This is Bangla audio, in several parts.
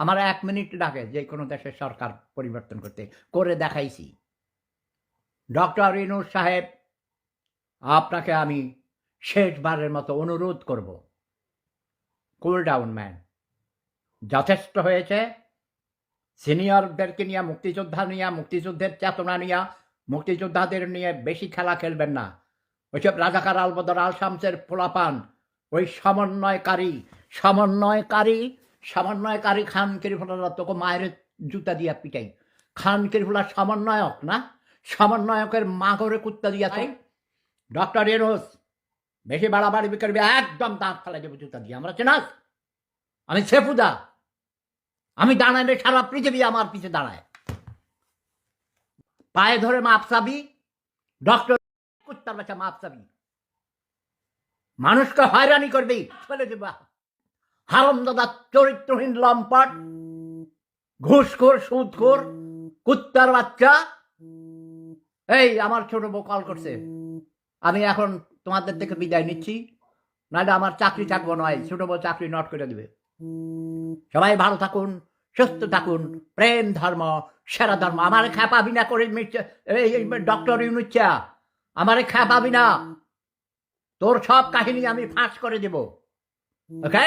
আমার এক মিনিট লাগে যে কোনো দেশের সরকার পরিবর্তন করতে করে দেখাইছি। ডক্টর ইনুর সাহেব, আপনাকে আমি শেষবারের মতো অনুরোধ করব। কুল ডাউন ম্যান যথেষ্ট হয়েছে। সিনিয়রদেরকে নিয়ে, মুক্তিযোদ্ধা নিয়ে, মুক্তিযুদ্ধের চেতনা নিয়ে, মুক্তিযোদ্ধাদের নিয়ে বেশি খেলা খেলবেন না। ওইসব রাজাকার আলবদর আল শামসের ওই সমন্বয়কারী সমন্বয়কারী সমন্বয়কারী খান কিরিফুলা তোকে মায়ের জুতা দিয়া পিটাই। খান কিরিফুলা সমন্বয়ক না? সমন্বয়কের মা করে কুত্তা দিয়াছে ডক্টর এনোস বেশি বাড়াবাড়ি করবি একদম দাঁত ফেলা যাবে জুতা দিয়ে। আমরা চেনাস? আমি সেফুদা আমি দাঁড়াই দাঁড়াইলে সারা পৃথিবী আমার পিছে দাঁড়ায়। পায়ে ধরে মাপ চাবি ডক্টর কুত্তার বাচ্চা মাপ চাবি। মানুষকে হয়রানি করবি। ফেলে দেবা হারম দাদা চরিত্রহীন লম্পট, ঘুষখোর, সুদখোর, কুত্তার বাচ্চা। এই, আমার ছোট বউ কল করছে। আমি এখন তোমাদের থেকে বিদায় নিচ্ছি। নাহলে আমার চাকরি থাকব নয় ছোট বউ চাকরি নট করে দিবে। সবাই ভালো থাকুন, সুস্থ থাকুন। প্রেম ধর্ম, সেরা ধর্ম। আমার খ্যাপাবি না করে ডক্টর ইউনুচ্চা আমারে খ্যাপাবি না তোর সব কাহিনী আমি ফাঁস করে দেব। Okay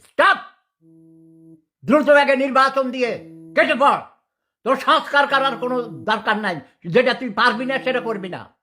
stop! দ্রুত ব্যাগে নির্বাচন দিয়ে কেটে পড়। তোর সংস্কার করার কোনো দরকার নাই। যেটা তুই পারবি না, সেটা করবি না।